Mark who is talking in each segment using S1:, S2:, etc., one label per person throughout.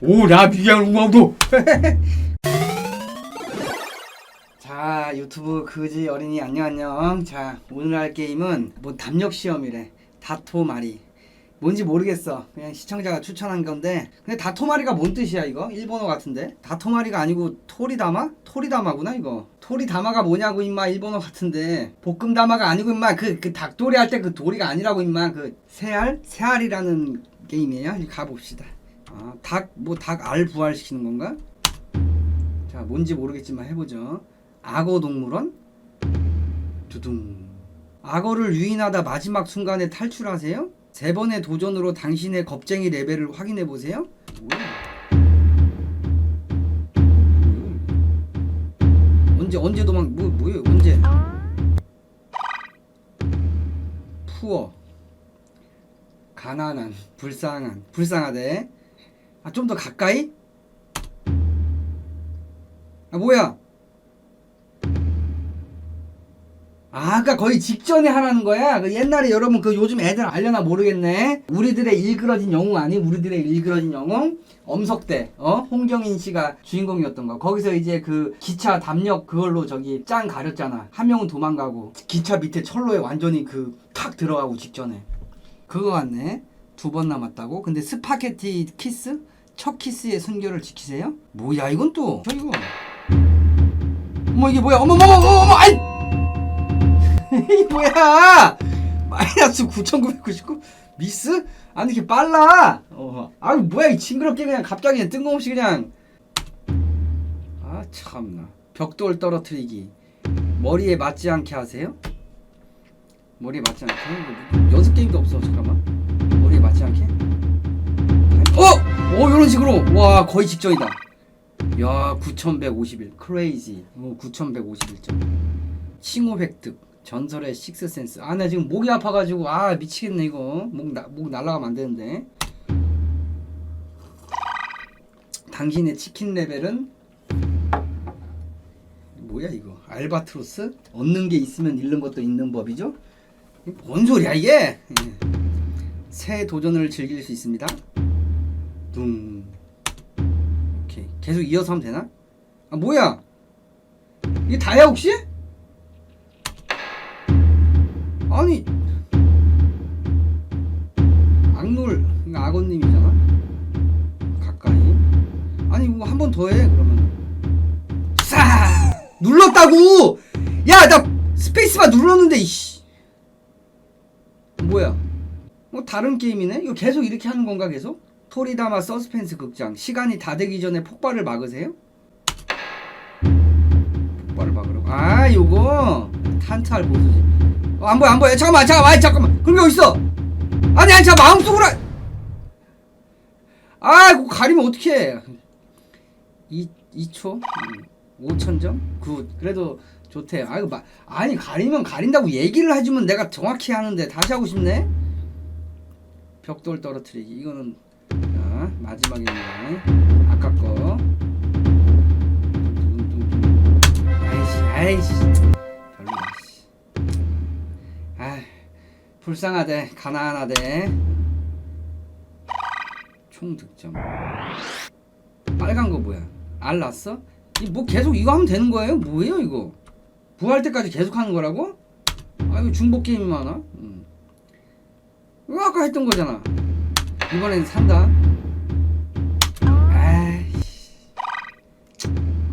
S1: 오나 비양 우왕도. 자 유튜브 그지 어린이 안녕 안녕. 자 오늘 할 게임은 뭐 담력 시험이래. 다토마리. 뭔지 모르겠어. 그냥 시청자가 추천한 건데. 근데 다토마리가 뭔 뜻이야 이거? 일본어 같은데? 다토마리가 아니고 토리다마? 토리다마구나 이거. 토리다마가 뭐냐고 임마 일본어 같은데. 볶음다마가 아니고 임마 그, 그 닭도리 할 때 그 도리가 아니라고 임마. 그 새알? 새알이라는 게임이에요. 가봅시다 아, 닭 뭐 닭 알 부활시키는 건가 자 뭔지 모르겠지만 해보죠 악어 동물원 두둥 악어를 유인하다 마지막 순간에 탈출하세요? 세 번의 도전으로 당신의 겁쟁이 레벨을 확인해 보세요. 언제 언제 도망 뭐 뭐예요? 언제? 푸어 가난한 불쌍한 불쌍하대. 아 좀 더 가까이? 아 뭐야? 아, 아까 거의 직전에 하라는 거야. 그 옛날에 여러분 그 요즘 애들 알려나 모르겠네. 우리들의 일그러진 영웅 아니? 우리들의 일그러진 영웅 엄석대, 어 홍경인 씨가 주인공이었던 거. 거기서 이제 그 기차 담력 그걸로 저기 짱 가렸잖아. 한 명은 도망가고 기차 밑에 철로에 완전히 그 탁 들어가고 직전에 그거 같네. 두 번 남았다고. 근데 스파게티 키스 첫 키스의 순결을 지키세요? 뭐야 이건 또? 저 이거. 어머 이게 뭐야? 어머 어머 어머 어머 아이. 이게 뭐야? 마이너스 9,999 미스? 아니 이렇게 빨라? 어. 아 뭐야 이 징그럽게 그냥 갑자기 그냥 뜬금없이 그냥 아 참나 벽돌 떨어뜨리기 머리에 맞지 않게 하세요? 머리에 맞지 않게? 이거 연습 게임도 없어 잠깐만 머리에 맞지 않게? 어! 어 이런 식으로. 와 거의 직전이다. 야 9151 크레이지 오 9151점. 칭호 획득. 전설의 식스센스. 아 나 지금 목이 아파가지고. 아 미치겠네 이거. 목, 나, 목 날라가면 안 되는데. 당신의 치킨 레벨은? 뭐야 이거? 알바트로스? 얻는 게 있으면 잃는 것도 있는 법이죠? 뭔 소리야 이게? 예. 새 도전을 즐길 수 있습니다 둥 오케이. 계속 이어서 하면 되나? 아 뭐야? 이게 다야 혹시? 아니. 악놀 이거 악어님이잖아? 가까이. 아니 뭐 한 번 더 해 그러면 싸 눌렀다고! 야 나 스페이스바 눌렀는데 이씨. 뭐야? 뭐 다른 게임이네? 이거 계속 이렇게 하는 건가 계속 토리다마 서스펜스 극장 시간이 다 되기 전에 폭발을 막으세요? 폭발을 막으라고? 아 요거 탄탈 보수지. 어, 안 보여 안 보여. 잠깐만 잠깐만. 아이, 잠깐만. 그럼 여기 있어? 아니 아니 자 마음속으로 아 그거 가리면 어떡해. 2, 2초? 5천점? 굿. 그래도 좋대. 아 이거 마, 아니 가리면 가린다고 얘기를 해주면 내가 정확히 하는데 다시 하고 싶네? 벽돌 떨어뜨리기. 이거는 자 마지막입니다 아까 거 아이씨 아이씨 별로다 씨. 아 불쌍하대 가난하대 총 득점 빨간 거 뭐야 알 났어? 이뭐 계속 이거 하면 되는 거예요? 뭐예요 이거 부활 때까지 계속 하는 거라고? 아 이거 중복 게임이 많아 음. 이거 아까 했던 거잖아 이번엔 산다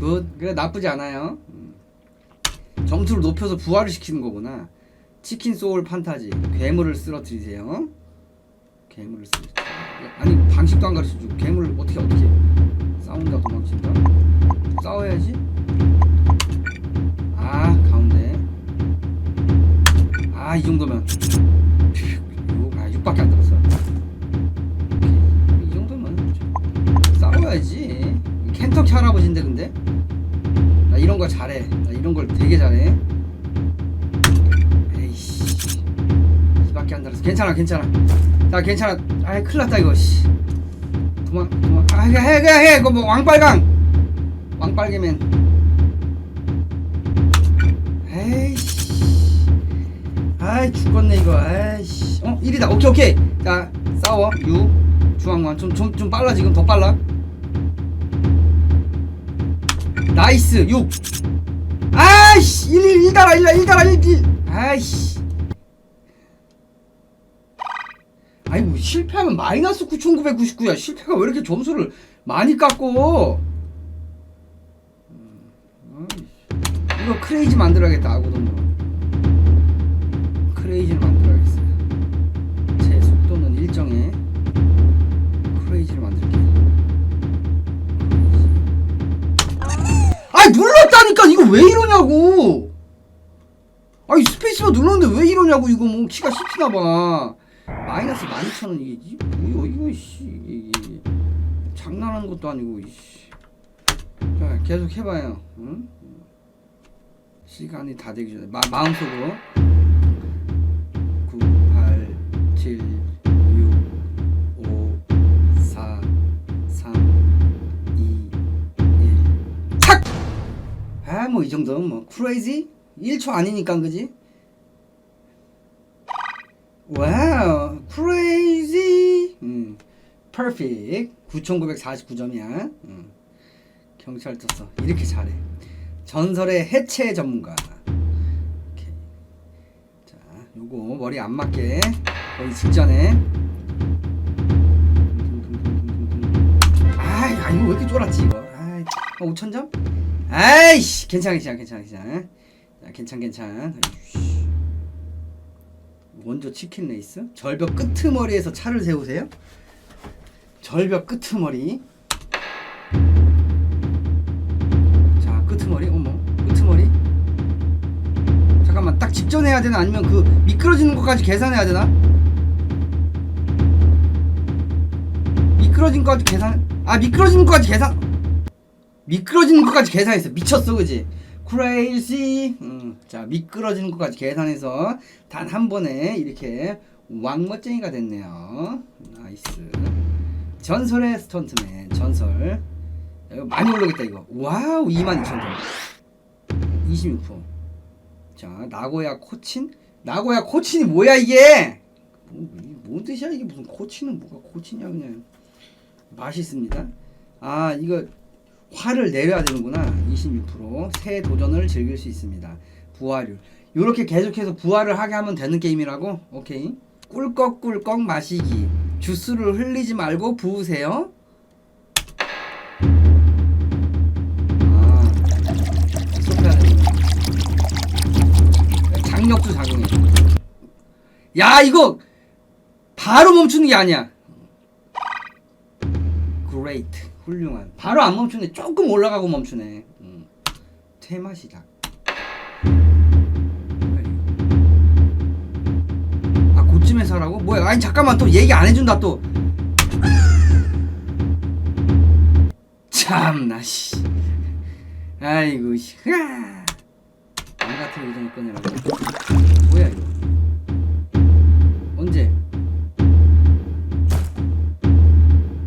S1: 굿. 그래 나쁘지 않아요. 음. 점수를 높여서 부활을 시키는 거구나. 치킨 소울 판타지. 괴물을 쓰러뜨리세요. 괴물을 쓰러뜨리 아니 방식도 안 가르쳐주고 괴물을 어떻게 어떻게 싸운다 도망친다? 싸워야지. 아 가운데. 아 이 정도면. 육, 아 6밖에 안 들었어. 이. 정도면 싸워야지. 켄터키 할아버지인데 근데 거 잘해. 나 이런 걸 되게 잘해. 에이씨. 이밖에 안 달았어. 괜찮아 괜찮아. 나 괜찮아. 아이 큰일 났다 이거. 씨. 도망 도망. 아 해 해해. 그거 뭐 왕빨강. 왕빨개맨. 에이씨. 아이 죽겠네 이거. 에이씨. 어 1이다. 오케이 오케이. 자 싸워. 6 중앙관 좀좀 좀 빨라 지금. 더 빨라 나이스 6 아이씨 1 1 1 달아 1 1 달아 1 1 아이씨. 아이고 실패하면 마이너스 9999야. 실패가 왜 이렇게 점수를 많이 깎고? 음. 이거 크레이지 만들어야겠다 아고동으로 크레이지를 만들어야겠어요. 제 속도는 일정해 눌렀다니까 이거 왜 이러냐고. 아이 스페이스바 눌렀는데 왜 이러냐고 이거 뭐 키가 씹히나봐. 마이너스 12,000원 이게 이- 뭐야 이거 씨. 장난하는 것도 아니고 이씨. 자 계속 해봐요. 응? 시간이 다 되기 전에. 마, 마음속으로. 9 8 7 아뭐이 정도는 뭐 크레이지? 1초 아니니까 그지? 와우 크레이지 음 퍼펙트 9949점이야 음. 경찰 떴어 이렇게 잘해 전설의 해체 전문가 오케이. 자 요거 머리 안 맞게 거의 직전에 아이 아, 이거 왜 이렇게 쫄았지 이거 어, 5천점? 아이씨 괜찮아 괜찮아 괜찮아 괜찮아. 자 괜찮 괜찮. 원조 치킨 레이스? 절벽 끄트머리에서 차를 세우세요? 절벽 끄트머리. 자 끄트머리 어머 끄트머리. 잠깐만 딱 직전에 해야 되나? 아니면 그 미끄러지는 것까지 계산해야 되나? 미끄러진 것까지 계산 아 미끄러지는 것까지 계산 미끄러지는 것까지 계산했어. 미쳤어 그지? 크레이지 음, 자 미끄러지는 것까지 계산해서 단 한 번에 이렇게 왕멋쟁이가 됐네요. 나이스. 전설의 스턴트맨 전설. 많이 올라겠다 이거. 와우 22,000점. 26%자 나고야 코친? 나고야 코친이 뭐야 이게? 뭐, 뭔 뜻이야? 이게 무슨 코친은 뭐가 코친이야 그냥. 맛있습니다. 아 이거 화를 내려야 되는구나. 26%새 도전을 즐길 수 있습니다. 부활율. 이렇게 계속해서 부활을 하게 하면 되는 게임이라고? 오케이. 꿀꺽꿀꺽 마시기. 주스를 흘리지 말고 부으세요. 아 장력도 작용해. 야 이거 바로 멈추는 게 아니야. Great 훌륭한. 바로 안 멈추네. 조금 올라가고 멈추네. 음. 테마시작. 아 그쯤에서 하라고? 뭐야? 아니 잠깐만. 또 얘기 안 해준다 또. 참나 씨. 아이고 씨. 으아. 안 같은 의정을 꺼내라고 뭐야 이거? 언제?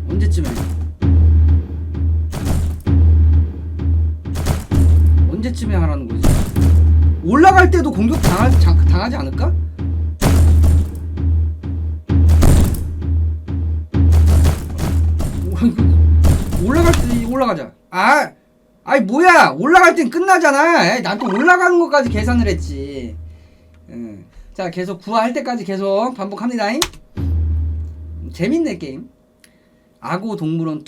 S1: 언제쯤에 언제쯤에 하라는 거지? 올라갈 때도 공격 당하, 자- 당하지 않을까? 오, 이거 올라갈 때 올라가자. 아, 아이 뭐야? 올라갈 땐 끝나잖아. 난 또 올라가는 것까지 계산을 했지. 응. 자, 계속 구할 때까지 계속 반복합니다. 재밌네 게임. 악어 동물원 2?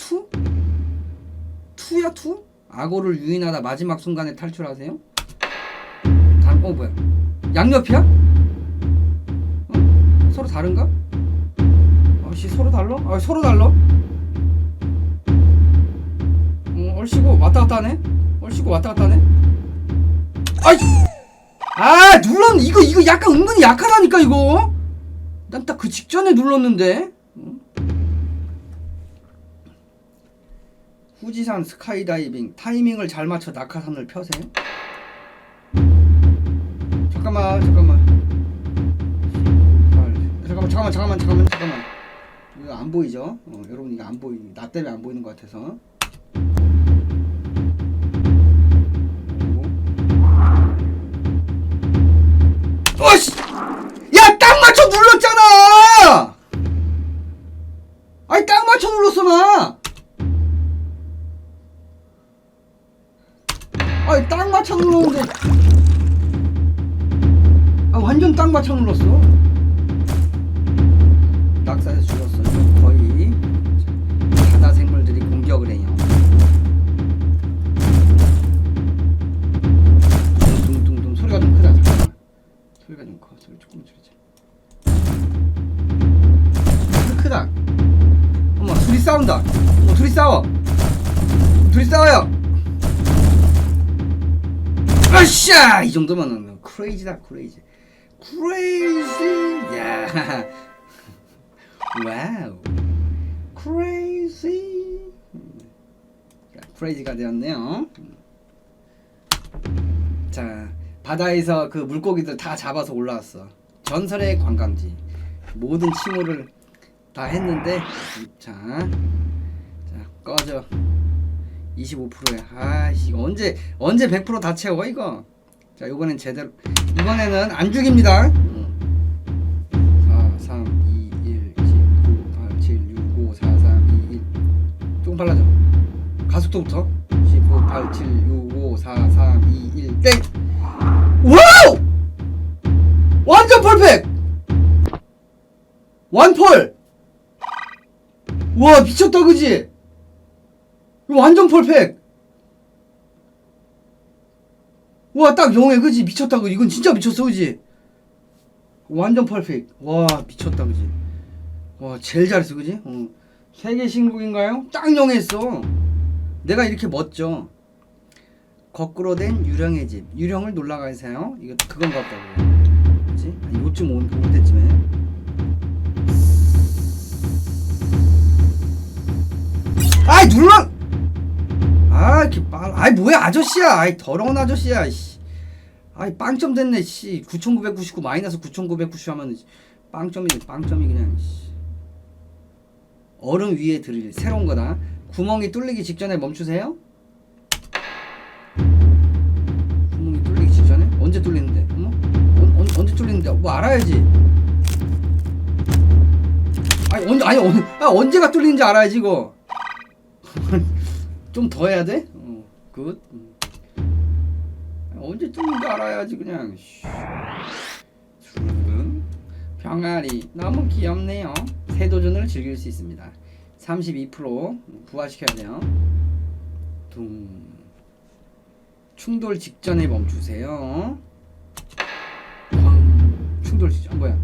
S1: 2야 2? 악어를 유인하다 마지막 순간에 탈출하세요? 다른 어 뭐야? 양옆이야? 어? 서로 다른가? 아씨 서로 달라? 아 서로 달라? 어 얼씨구 왔다 갔다 하네? 얼씨구 왔다 갔다 하네? 아이 아 눌렀 이거 이거 약간 은근히 약하다니까 이거 난 딱 그 직전에 눌렀는데 후지산 스카이다이빙 타이밍을 잘 맞춰 낙하산을 펴세요. 잠깐만 잠깐만. 잠깐만 잠깐만 잠깐만 잠깐만 잠깐만. 이거 안 보이죠? 어, 여러분 이거 안 보이 나 때문에 안 보이는 것 같아서. 어씨! 야 딱 맞춰 눌렀잖아! 아니 딱 맞춰 눌렀어 나 딱 맞춰 눌렀는데 아 완전 딱 맞춰 눌렀어. 낙사에서 죽었어요. 거의 바다 생물들이 공격을 해요. 둥둥둥둥. 소리가 좀 크다 잠깐만. 소리가 좀커. 소리 조금 줄이자. 소리 크다. 어머 둘이 싸운다. 어머 둘이 싸워. 둘이 싸워요 아샤 이 정도면은 크레이지다 크레이지 크레이지 야 와우. 크레이지 크레이지가 되었네요. 자 바다에서 그 물고기들 다 잡아서 올라왔어. 전설의 관광지. 모든 칭호를 다 했는데 자, 자 꺼져 25%야 아씨 언제 언제 100%다 채워 이거 자 이번엔 제대로 이번에는 안 죽입니다 4 3 2 1 9 8 7 6 5 4 3 2 1 조금 빨라져 가속도부터 19 8 7 6 5 4 3 2 1 땡! 와우! 완전 퍼펙! 완펄! 와 미쳤다 그지? 완전 퍼펙! 와 딱 영해 그지? 미쳤다 그 이건 진짜 미쳤어 그지? 완전 퍼펙 와 미쳤다 그지? 와 제일 잘했어 그지? 어. 세계 신곡인가요? 딱 영했어 내가 이렇게 멋져 거꾸로 된 유령의 집 유령을 놀라가세요 이거 그건가 보다 그지? 한 요쯤 온, 올 때쯤에 아이 눌러 아 이렇게 빨 아이 뭐야 아저씨야. 아이 더러운 아저씨야 씨. 아이 빵점 됐네 씨. 9999 마이너스 9990 하면 빵점이 빵점이 그냥 씨. 얼음 위에 드릴 새로운 거다. 구멍이 뚫리기 직전에 멈추세요. 구멍이 뚫리기 직전에? 언제 뚫리는데? 어머? 언, 언, 언제 뚫리는데? 뭐 알아야지. 아니 언제 아니 언, 아, 언제가 뚫리는지 알아야지 이거 좀 더 해야 돼? 어, 굿. 음. 언제 뚫는지 알아야지 그냥. 씨. 둥. 병아리 너무 귀엽네요. 새 도전을 즐길 수 있습니다. 32% 부활시켜야 돼요. 둥. 충돌 직전에 멈추세요. 광. 충돌 직전. 아, 뭐야?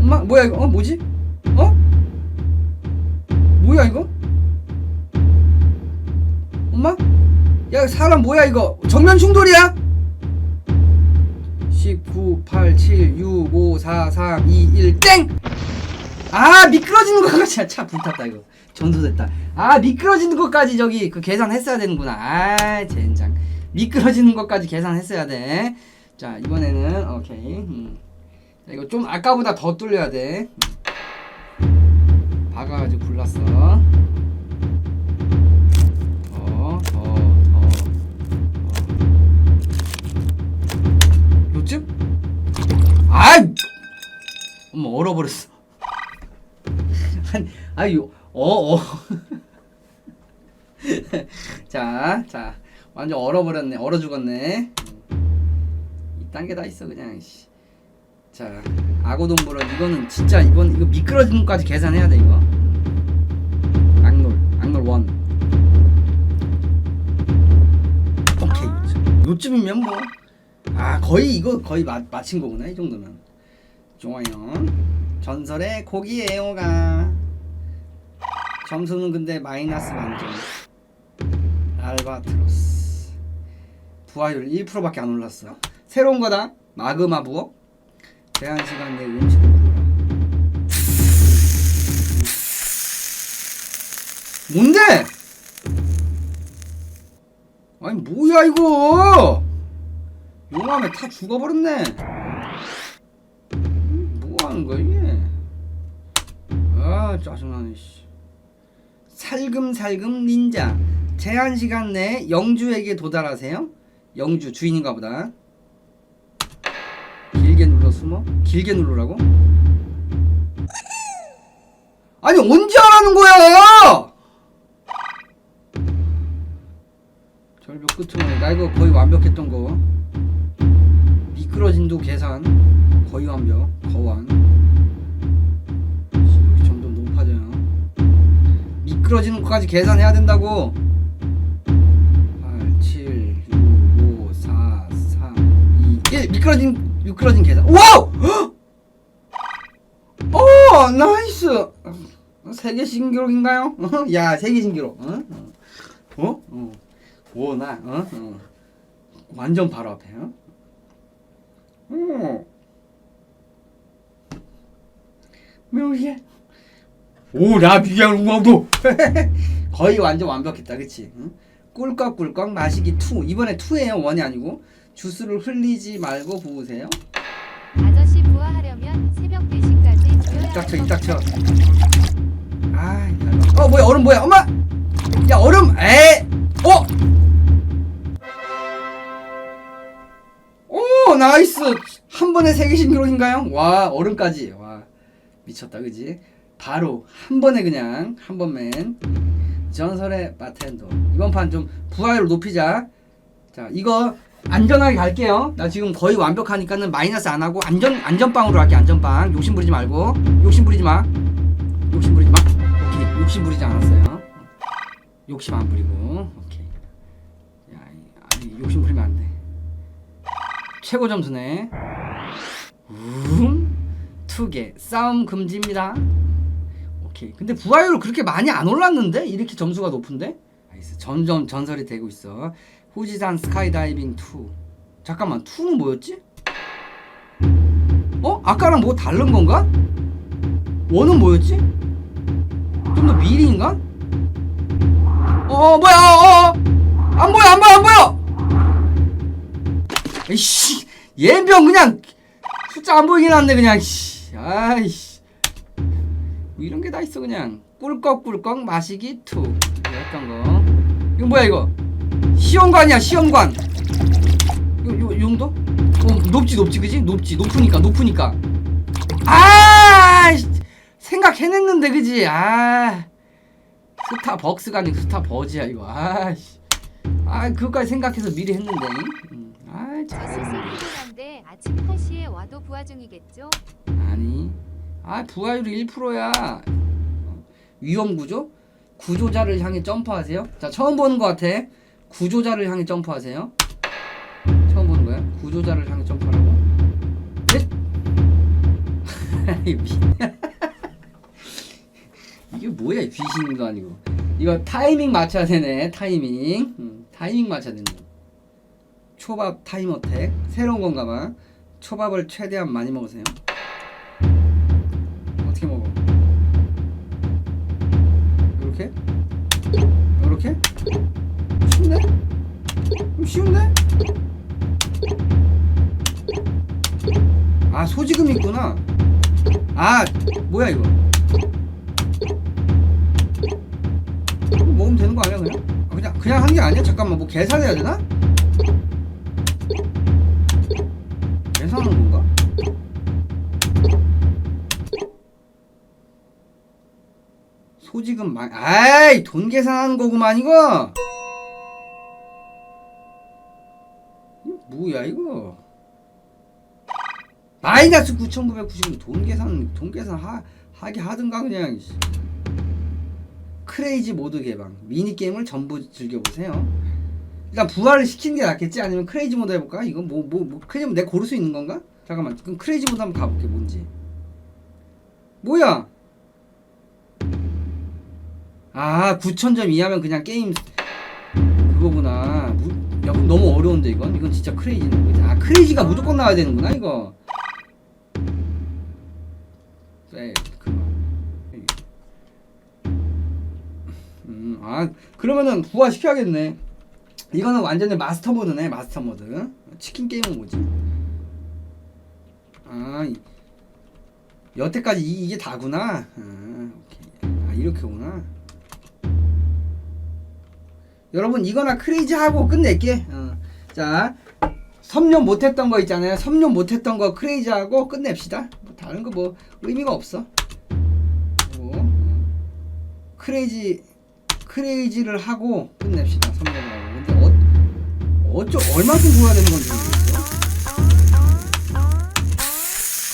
S1: 엄마 뭐야 이거? 어 뭐지? 어? 뭐야 이거? 엄마? 야 사람 뭐야 이거? 정면 충돌이야? 19 8 7 6 5 4 3 2 1 땡! 아 미끄러지는 것까지. 차 불탔다 이거. 전소됐다. 아 미끄러지는 것까지 저기 그 계산했어야 되는구나. 아 젠장. 미끄러지는 것까지 계산했어야 돼자 이번에는 오케이. 음. 자, 이거 좀 아까보다 더 뚫려야 돼. 박아가지고 불났어 아이! 엄마 얼어버렸어. 아니, 아유, 어, 어. 자, 자, 완전 얼어버렸네. 얼어 죽었네. 이딴 게 다 있어, 그냥, 씨. 자, 악어동물원 이거는 진짜 이건 이거 미끄러지는 것까지 계산해야 돼 이거. 악놀, 악놀 원. 오케이 요쯤. 요쯤이면 뭐 아 거의 이거 거의 마, 마친 거구나 이 정도면. 좋아요 전설의 고기예요가. 점수는 근데 마이너스 만점. 알바트로스. 부하율 1%밖에 안 올랐어 새로운 거다. 마그마 부엌 제한 시간 내 음식을 구워라. 뭔데? 아니 뭐야 이거 용암에 타 죽어버렸네. 뭐하는 거야 이게? 아 짜증나네 씨. 살금살금 닌자. 제한 시간 내에 영주에게 도달하세요. 영주 주인인가 보다. 길게 눌러 숨어? 길게 누르라고? 아니 언제 하라는 거야? 절벽 끝으로 나 이거 거의 완벽했던 거 미끄러진도 계산 거의 완벽 거완 여기 점점 높아져요 미끄러지는 것까지 계산해야 된다고 8 7 6 5 4 3 2 1 미끄러진 미끄러진 계산 와우 오 나이스 세계 신기록인가요? 야 세계 신기록 어? 어? 어? 오나 어? 어? 완전 바로 앞에 어? 어. 묘해 오나 비양 우왕도. 거의 완전 완벽했다 그치? 응? 꿀꺽꿀꺽 마시기 2 이번에 2예요 1이 아니고. 주스를 흘리지 말고 부으세요.
S2: 아저씨 부화하려면 새벽 4시까지 지어야
S1: 닥쳐 이 닥쳐. 아, 어 뭐야 얼음 뭐야? 엄마! 야 얼음! 에! 어? 오 나이스. 한 번에 세계 신 기록인가요? 와 얼음까지. 와 미쳤다 그지? 바로 한 번에 그냥 한 번맨. 전설의 바텐더. 이번 판 좀 부하율 높이자. 자 이거 안전하게 갈게요. 나 지금 거의 완벽하니까는 마이너스 안 하고 안전 안전빵으로 할게 안전빵. 욕심 부리지 말고. 욕심 부리지 마. 욕심 부리지 마. 오케이. 욕심 부리지 않았어요. 욕심 안 부리고. 오케이. 야 이- 아니 욕심 부리면 안돼 최고 점수네 음 투개 싸움 금지입니다 오케이 근데 부하율 그렇게 많이 안 올랐는데 이렇게 점수가 높은데 점점 전설이 되고 있어 후지산 스카이다이빙 2 잠깐만 2는 뭐였지? 어? 아까랑 뭐 다른 건가? 원은 뭐였지? 좀 더 미리인가? 어 뭐야 어, 어. 안 보여 안 보여 안 보여 에 이씨 예병 그냥 숫자 안 보이긴 한데 그냥 씨 아이씨. 뭐 이런 게 다 있어 그냥. 꿀꺽꿀꺽 마시기 2 이거 했던 거. 이거 뭐야 이거? 시험관이야 시험관. 요, 요, 요 정도? 어 높지 높지 그지? 높지 높으니까 높으니까. 아 씨, 생각해냈는데 그지? 아. 스타 벅스가 아니고 스타 버지야 이거. 아씨. 아 그것까지 생각해서 미리 했는데 음, 아
S2: 저
S1: 참.
S2: 실수 피곤한데 아침 8시에 와도 부화 중이겠죠?
S1: 아니 아 부하율이 1%야. 위험 구조? 구조자를 향해 점프하세요? 자 처음 보는 것 같아. 구조자를 향해 점프하세요. 처음 보는 거야? 구조자를 향해 점프하라고? 이게 뭐야 귀신도 아니고. 이거 타이밍 맞춰야 되네 타이밍. 음, 타이밍 맞춰야 된다 초밥 타임 어택 새로운 건가 봐. 초밥을 최대한 많이 먹으세요. 어떻게 먹어? 이렇게? 이렇게? 쉽네 좀 쉬운데? 아 소지금 있구나. 아 뭐야 이거? 이거 먹으면 되는 거 아니야 그냥? 아, 그냥 그냥 하는 게 아니야? 잠깐만 뭐 계산해야 되나 많 아이 돈 계산하는 거구만 이거. 뭐야 이거? 마이너스 9,990원 돈 계산 돈 계산 하, 하게 하든가 그냥 씨. 크레이지 모드 개방. 미니 게임을 전부 즐겨보세요. 일단 부활을 시키는 게 낫겠지? 아니면 크레이지 모드 해볼까? 이거 뭐뭐 뭐, 크레이지 모드 내가 고를 수 있는 건가? 잠깐만 그럼 크레이지 모드 한번 가볼게 뭔지. 뭐야 아 9,000점 이하면 그냥 게임 그거구나. 무, 야 너무 어려운데 이건? 이건 진짜 크레이지네? 아 크레이지가 무조건 나와야 되는구나 이거. 네 그만. 음아 그러면은 부활 시켜야겠네. 이거는 완전히 마스터 모드네 마스터 모드. 치킨 게임은 뭐지? 아 이- 여태까지 이, 이게 다구나? 아 오케이. 아 이렇게구나 여러분 이거나 크레이지 하고 끝낼게. 어. 자, 섭렵 못했던 거 있잖아요. 섭렵 못했던 거 크레이지 하고 끝냅시다. 뭐 다른 거 뭐 의미가 없어. 뭐, 어. 크레이지 크레이지를 하고 끝냅시다. 섭렵을 하고. 근데 어, 어쩌 얼마큼 구워야 되는 건지 모르겠어.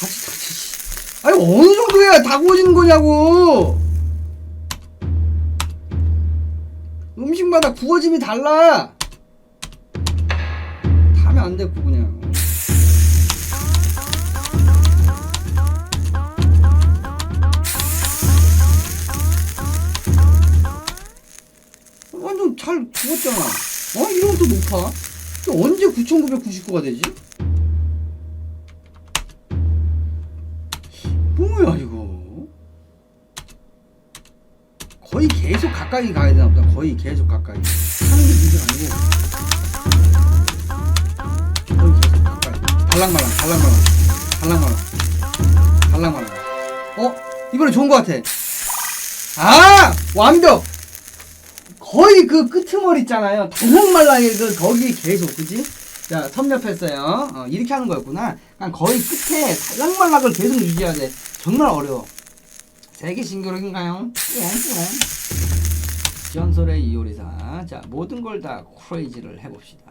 S1: 같이 같이. 씨. 아니 어느 정도 해야 다 구워지는 거냐고. 음식마다 구워짐이 달라. 타면 안 되고 그냥. 완전 잘 구웠잖아. 어? 이런 것도 높아. 또 언제 9,999가 되지? 뭐야 이거? 거의 계속 가까이 가야 되나 보다. 거의 계속 가까이. 하는 게 문제가 아니고. 거의 계속 가까이. 달랑말랑, 달랑말랑, 달랑말랑, 달랑말랑. 어? 이번에 좋은 것 같아. 아! 완벽! 거의 그 끄트머리 있잖아요. 달랑말랑의 그 거기 계속 그지? 자 섭렵했어요. 어, 이렇게 하는 거였구나. 그냥 거의 끝에 달랑말랑을 계속 유지해야 돼. 정말 어려워. 세계 신기록인가요? 예, 전설의 이효리사. 자 모든 걸 다 크레이지를 해봅시다.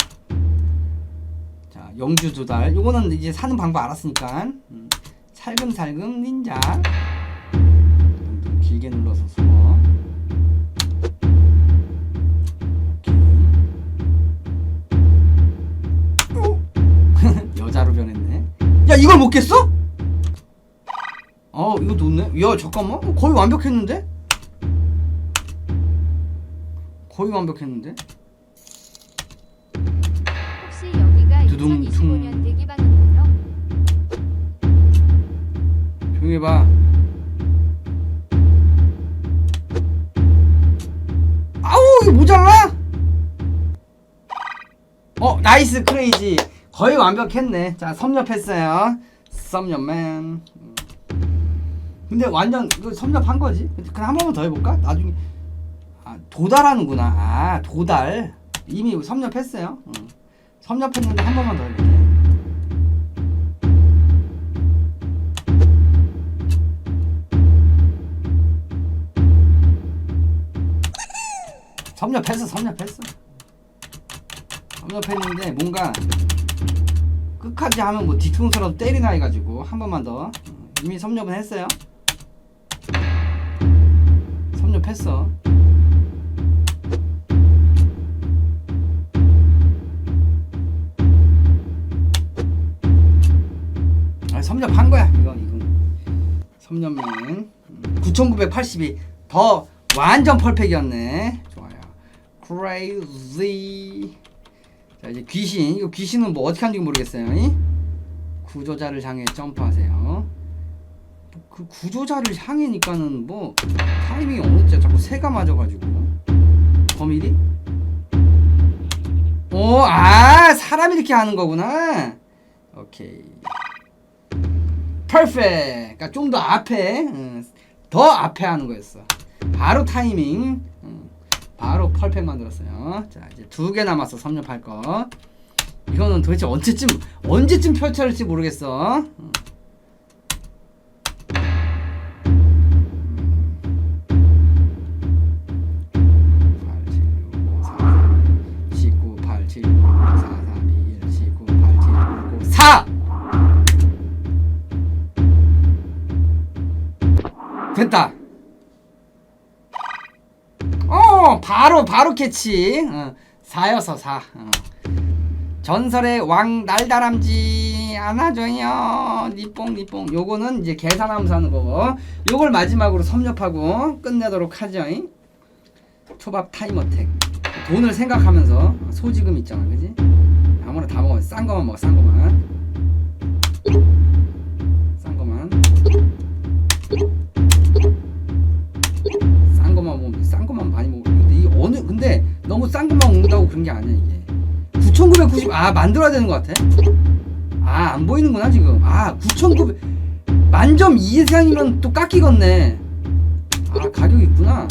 S1: 자 영주 두 달. 요거는 이제 사는 방법 알았으니까. 음, 살금살금 닌자. 좀 길게 눌러서 써. 여자로 변했네. 야 이걸 못 깼어? 어 이거 좋네. 야 잠깐만 어, 거의 완벽했는데? 거의 완벽했는데?
S2: 혹시 여기가
S1: 두둥,
S2: 2025년 대기방인가요?
S1: 조용히 해봐. 아우 이거 모자라? 어 나이스 크레이지 거의 완벽했네. 자 섭렵했어요. 섭렵맨. 음. 근데 완전 이거 섭렵한 거지. 그냥 한 번만 더 해볼까? 나중에 아 도달하는구나. 아 도달 이미 섭렵했어요. 응. 섭렵했는데 한 번만 더 해볼게. 섭렵했어 섭렵했어 섭렵했는데 뭔가 끝까지 하면 뭐 뒤통수라도 때리나 해가지고 한 번만 더 어, 이미 섭렵은 했어요 했어 아 섭렵한 거야 이건 이건 섭렵맨 9982. 더 완전 펄펙이었네. 좋아요. crazy. 자, 이제 귀신. 이거 귀신은 뭐 어떻게 하는지 모르겠어요. 이? 구조자를 향해 점프하세요. 그 구조자를 향해니까는 뭐 타이밍이 어느 때 자꾸 새가 맞아가지고 범일이? 오, 아 사람이 이렇게 하는 거구나. 오케이. 퍼펙트. 그러니까 좀 더 앞에, 응, 더 앞에 하는 거였어. 바로 타이밍. 응, 바로 펄펙 만들었어요. 자, 이제 두 개 남았어. 섭렵할 거. 이거는 도대체 언제쯤 언제쯤 펼쳐질지 모르겠어. 응. 바로 바로 캐치. 어, 4여서 4. 어. 전설의 왕 날다람쥐 안아줘요. 니뽕 니뽕. 요거는 이제 계산하면서 하는 거고. 요걸 마지막으로 섭렵하고 끝내도록 하죠. 잉? 초밥 타임어택. 돈을 생각하면서 소지금 있잖아, 그지? 아무나 다 먹어. 싼 거만 먹어, 싼 거만. 너무 싼 것만 먹는다고 그런 게 아니야 이게. 9,990. 아 만들어야 되는 것 같아. 아 안 보이는구나 지금. 아 9,900. 만점 이상이면 또 깎이겠네. 아 가격이 있구나.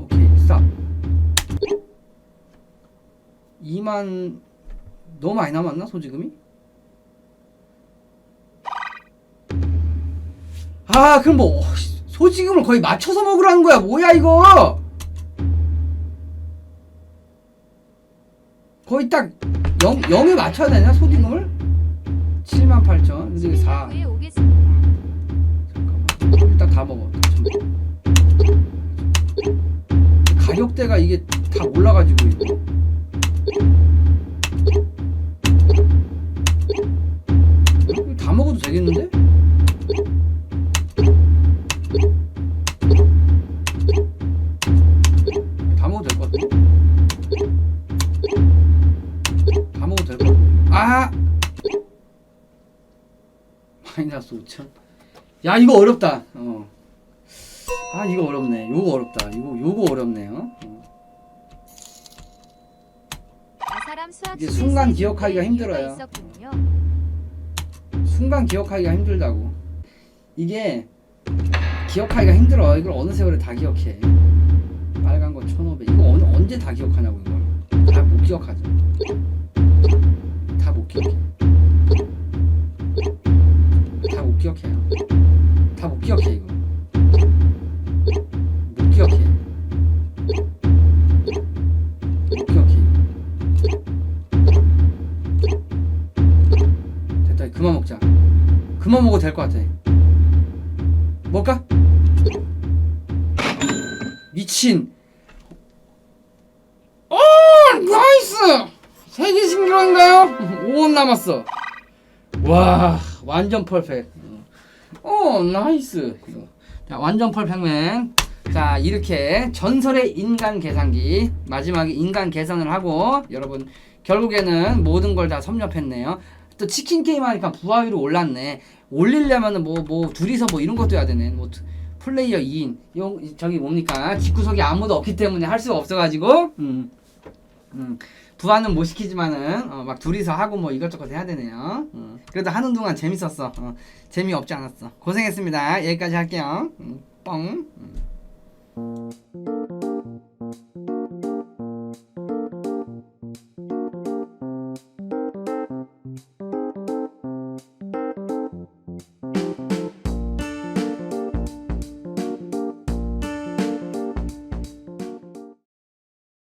S1: 오케이 스탑. 2만 너무 많이 남았나 소지금이? 아 그럼 뭐 소지금을 거의 맞춰서 먹으라는 거야 뭐야 이거 거의 딱 0, 0에 맞춰야 되냐 소디금을? 7만 8천 근데 이게 4
S2: 후에 오겠습니다.
S1: 잠깐만 일단 다 먹어 가격대가 이게 다 올라가지고 이거 다 먹어도 되겠는데? 마이너스 5천 야 이거 어렵다. 어. 아 이거 어렵네. 요거 어렵다. 이거 요거 어렵네요 어.
S2: 아 사람 수학
S1: 이게 순간 기억하기가 힘들어요. 순간 기억하기가 힘들다고. 이게 기억하기가 힘들어. 이걸 어느 세월에 다 기억해? 빨간 거 1500 이거 어느, 언제 다 기억하냐고 이걸. 다 못 기억하죠. 다 못 기억해 기억해요. 다 못 기억해 이거. 못 기억해. 못 기억해. 됐다 그만 먹자. 그만 먹어도 될 것 같아. 먹을까? 미친. 오 나이스! 세개 신기한가요? 5원 남았어. 와 완전 펄펙 오 나이스. 자 완전 펄펙맨. 자 이렇게 전설의 인간 계산기 마지막에 인간 계산을 하고 여러분 결국에는 모든 걸 다 섭렵했네요. 또 치킨 게임 하니까 부하율이 올랐네. 올리려면은 뭐뭐 둘이서 뭐 이런 것도 해야 되네. 뭐 두- 플레이어 2인. 용 저기 뭡니까? 집구석에 아무도 없기 때문에 할 수가 없어가지고. 음, 음. 부하는 못 시키지만은 어, 막 둘이서 하고 뭐 이것저것 해야 되네요. 음. 그래도 하는 동안 재밌었어. 어, 재미 없지 않았어. 고생했습니다. 여기까지 할게요. 음, 뻥. 음.